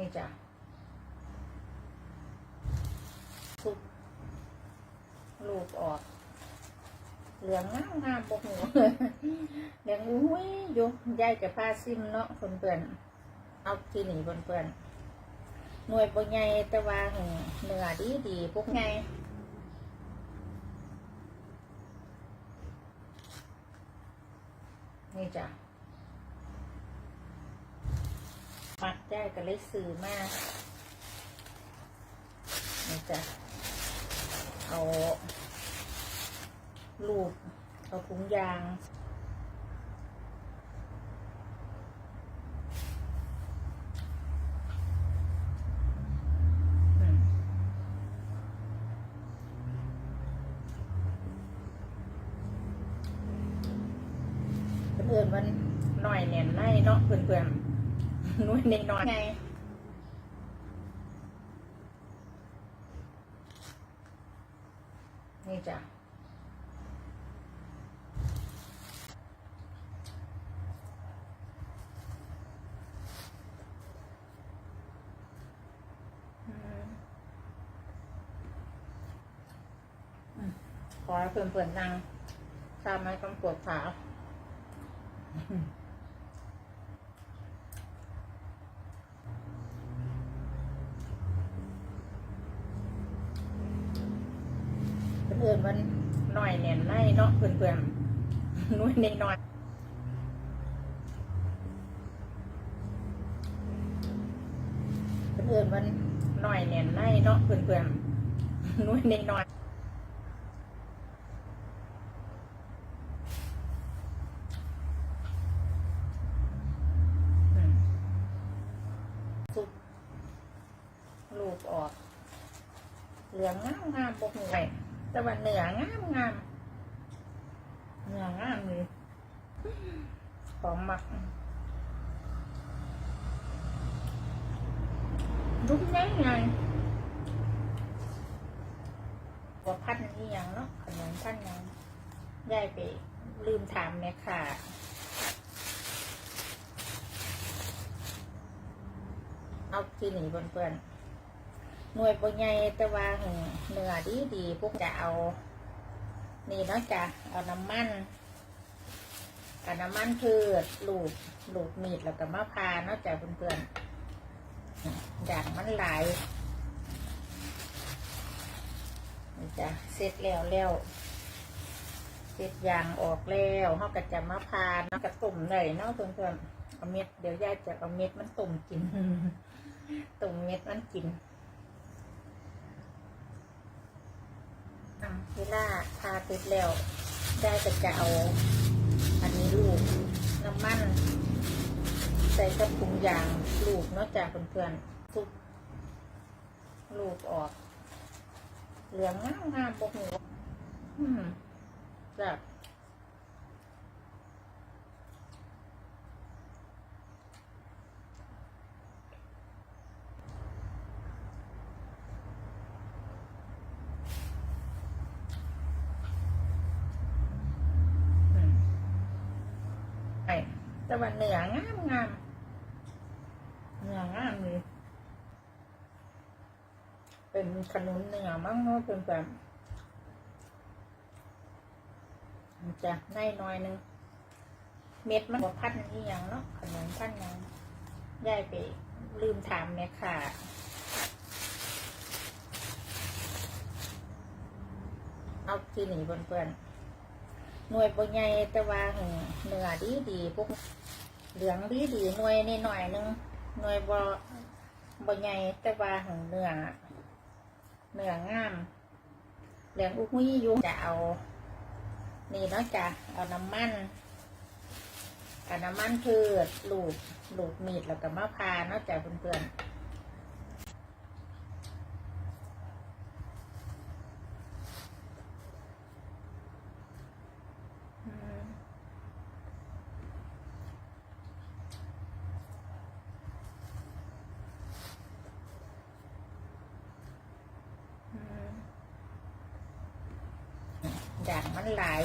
นี่จ้ะทุบลูกออก เหลืองงามงามบกหูเหลืองอุ้ยยู่ยายกับผ้าซิมเนาะคนเปื่อนเอาที่หนีคนเปื่อนหน่วยบ่ใหญ่แต่ว่าหงเนื้อดีดีพวกไงนี่จ้ะ มักได้ก็เลยซื้อมากนี่จ้ะเอาลูกเอาถุงยางเพื่อนๆมันหน่อยเนียนในเนาะเพื่อนๆ นุ่ยในน้อยไงนี่จ้ะขอเพื่อนๆนั่งทราบไหมกำปวดขา เพื่อนมันหน่อยเนียนในเนาะเพื่อนๆนุ่ยในน้อยเพื่อนมันหน่อยเนียนในเนาะเพื่อนๆนุ่ยในน้อยอืมสุกลูกออก เหลืองงามงามบกหน่วย แต่ว่าเนื้องามงามเนื้องามเลยของหมักรุ่นยังไงว่าพันนี่ยังเนาะขนมพันยังยายไปลืมถามแม่ค่ะเอาที่หนีเพื่อนๆ หน่วยปัญญแต่ว่างเนื้อดีดีพวกจะเอา นี่นาะจ้ะเอาน้ำมันเอาน้ำมันพืชลูกลูกมีดแล้วก็มะพร้าวนาะจ้ะเพื่อนๆอย่างมันหลายนี่จ้ะเสร็จแล้วแล้วเสร็จยางออกแล้วเขาก็จะมะพร้าวเนาะกระตุ่มเลยเนาะเพื่อนๆเอาเม็ดเดี๋ยวยายจะเอาเม็ดมันตุ่มกินตุ่มเม็ดมันกินอะ เวลาทาติดแล้ว ได้ก็จะเอา อันนี้ลูกน้ำมัน ใส่กระปุกยางลูกนอกจากเพื่อนๆซุกลูกออก เหลืองงามงามบกหัวอืมแบบอืมไอ้ แต่ว่าเหนืองามงามเหนืองามเลยเป็นขนุนเนื้อมั้งเนาะเพื่อนแบบมันจะในน้อยหนึง เม็ดมันบ่พันนี่ยังเนาะขนมพันยังยายไปลืมถามแม่ค่ะเอาที่หนีเพื่อนๆหน่วยปัญญแต่ว่าหนือดีดีพวก เหลืองดีดีหน่วยนี่หน่อยหนึงหน่วยบอบอใหญ่แต่ว่าหงเนื้อเนื้องาม เหลืองอุ้ยอยู่จะเอา นี่เนาะจ้ะเอาน้ำมันเอาน้ำมันพืชลูกลูกมีดแล้วก็มะพร้าวเนาะจ้ะเพื่อนๆอืมอืมอย่าง มันหลาย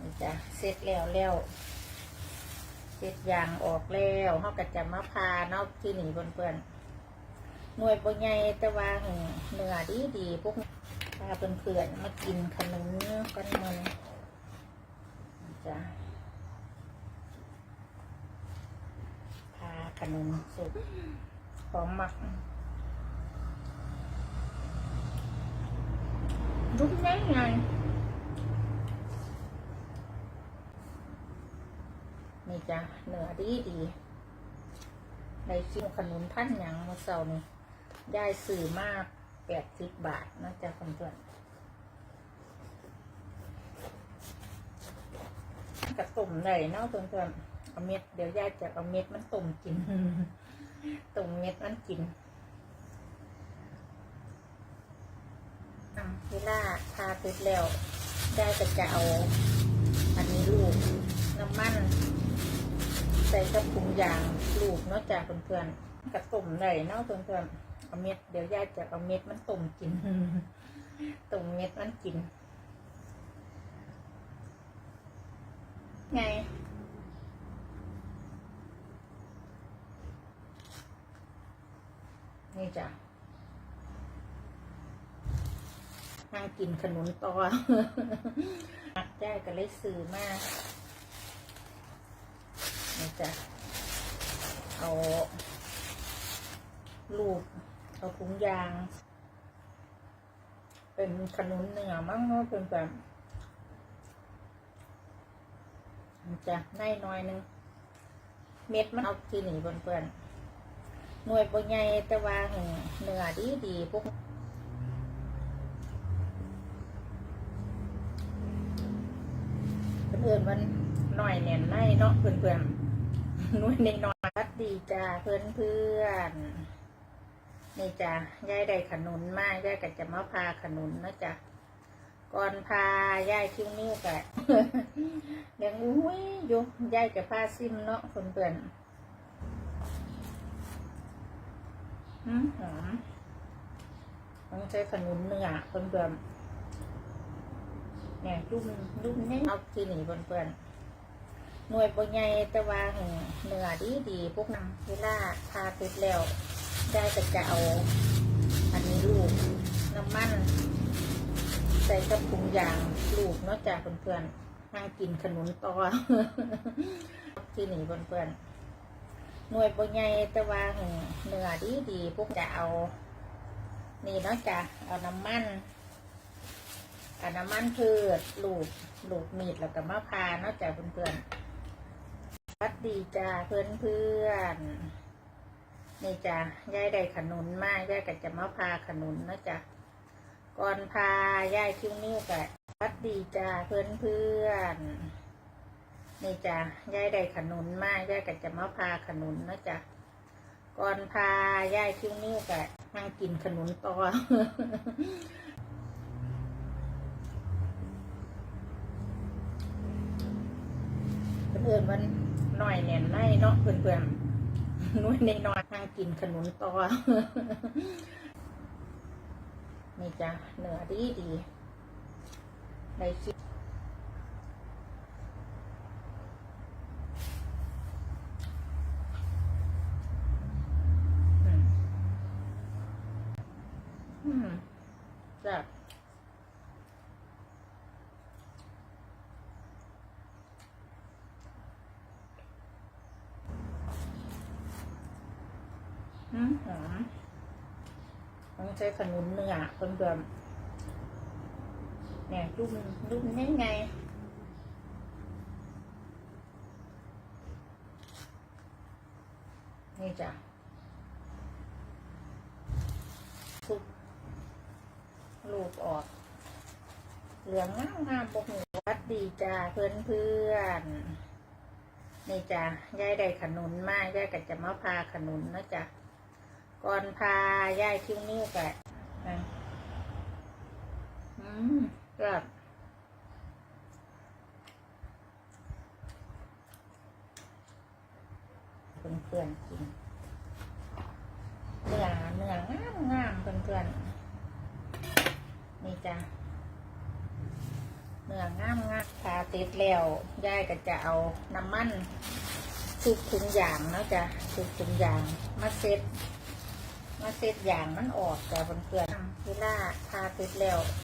นี่จ้ะเสร็จแล้วแล้วเจ็ดอย่างออกแล้วเขาก็จะมาพาเนาะที่หนีเพื่อนๆหน่วยบ่ใหญ่แต่ว่างเนื้อดีดีๆพวกพาเพื่อนๆมากินขนมกันมันจ้ะพาขนมสุกของหมัก รุ่นไงไงนี่จ้ะเนื้อดีดีได้กินขนุนท่านยังมาเซานี่ได้สื่อมากแปดสิบบาทนะจ๊ะเพื่อนกระตุ่มเลยเนาะเพื่อนเอาเม็ดเดี๋ยวยายจะเอาเม็ดมันตุ่มกินตุ่มเม็ดมันกินอะ เวลาทาเสร็จแล้วได้ก็จะเอา อันนี้ลูกน้ำมัน ใส่กระปุกยางลูกเนาะจากเพื่อนๆกระตุ่มเลยเนาะเพื่อนๆเอาเม็ดเดี๋ยวยายจะเอาเม็ดมันตุ่มกินตุ่มเม็ดมันกิน ไงนี่จ้ะ นั่งกินขนุนตอมักได้ก็เลยซื้อมากนี่จ้ะเอาลูกเอาถุงยาง เป็นขนุนเนื้อมั้งเนาะเพื่อนแบบมันจะได้น้อยหนึง เม็ดมันเอาที่หนีเพื่อนๆหน่วยบ่ใหญ่แต่ว่าหงเนื้อดีดีพวก เพื่อนมันหน่อยเนียนในเนาะเพื่อนๆนุ่ยในนอนรัดดีจ้าเพื่อนเพื่อนนี่จ้ายายได้ขนุนมากยายก็จะมาพาขนุนนะจ้ะก่อนพายายคิ้วนิ้วกะเลี้ยงอุ้ยยู่ยายจะพาซิมเนาะเพื่อนเพื่อนหอมต้องใช้ขนุนเนื้อเพื่อนเพื่อน เนี่ยรุ่มรุ่มเนี่เอาที่หนีเพื่อนๆหน่วยบ่ใหญ่แต่ว่าหงเนื้อดีดีพวกนั้นเวลาทาติดแล้ว ได้ก็จะเอาอันนี้ลูกน้ำมัน ใส่กระปุกยางลูกนาะจากเพื่อนๆนั่งกินขนุนต่อที่หนีเพื่อนๆหน่วยบ่ใหญ่แต่ว่าหงเนื้อดีดีพวกจะเอา นี่นาะจ้ะเอาน้ำมัน อันน้ำมันพืชลูกลูกมีดแล้วก็มะพร้าวเนาะจ้ะเพื่อนๆสวัสดีจ้าเพื่อนเพื่อนๆนี่จ้ะยายได้ขนุนมากยายก็จะมะพร้าวขนุนเนาะจ้ะก่อนพายายคิ้วนิ้วกะสวัสดีจ้าเพื่อนเพื่อนๆนี่จ้ะยายได้ขนุนมากยายก็จะมะพร้าวขนุนเนาะจ้ะก่อนพายายคิ้วนิ้วกะนั่งกินขนุนต่อ เพื่อนมันหน่อยแน่นในเนาะเพื่อนๆนุ่ยในนอนทางกินขนุนต่อนี่จ้ะเนื้อดีดีๆได้คิดอืมอืมจ้ะ อืมหอมต้อง ใช้ขนุนเนื้อเพิ่มๆเนี่ยรุ่มรุ่มยังไงนี่จ้ะสุกลูกออก เหลืองงามงามบกหูวัดดีจ้าเพื่อนเพื่อนนี่จ้ะยายได้ขนุนมากยายก็จะมาพาขนุนนะจ๊ะ ก่อนพายายคิ้วนิ้วกะนะอืมก็เพื่อนเพื่อนๆกินเนื้อเนื้องามงามเพื่อนเพื่อนๆนี่จ้ะเนื้องามงามทาติดแล้วยายก็จะเอาน้ำมันทุบถุงยางเนาะจ้ะทุบถุงยางมาเซ็ต มาเสร็จอย่างมันออกจ้ะเพื่อนๆเวลาทาเสร็จแล้ว